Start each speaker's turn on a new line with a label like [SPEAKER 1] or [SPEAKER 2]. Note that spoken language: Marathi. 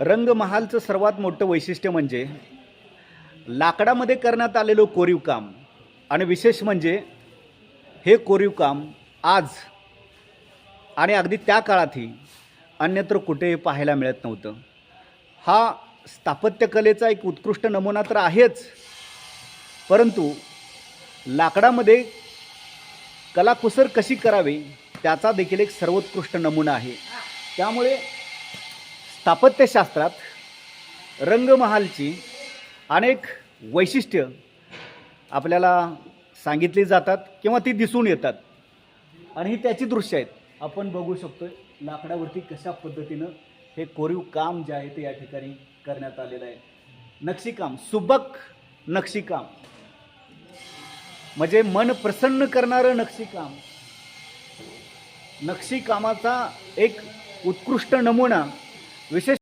[SPEAKER 1] रंगमहालचं सर्वात मोठं वैशिष्ट्य म्हणजे लाकडामध्ये करण्यात आलेलं कोरीव काम आणि विशेष म्हणजे हे कोरीव काम आज आणि अगदी त्या काळातही अन्यत्र कुठेही पाहायला मिळत नव्हतं. हा स्थापत्यकलेचा एक उत्कृष्ट नमुना तर आहेच. परंतु लाकडामध्ये कलाकुसर कशी करावी त्याचा देखील एक सर्वोत्कृष्ट नमुना आहे. त्यामुळे स्थापत्यशास्त्रात रंगमहालची अनेक वैशिष्ट्य आपल्याला सांगितली जातात किंवा ती दिसून येतात. आणि ही त्याची दृश्य आहेत. आपण बघू शकतो लाकडावरती कशा पद्धतीनं हे कोरीव काम जे आहे ते या ठिकाणी करण्यात आलेलं आहे. नक्षीकाम सुबक नक्षीकाम. म्हणजे मन प्रसन्न करणारं नक्षीकाम. नक्षीकामाचा एक उत्कृष्ट नमुना विशेष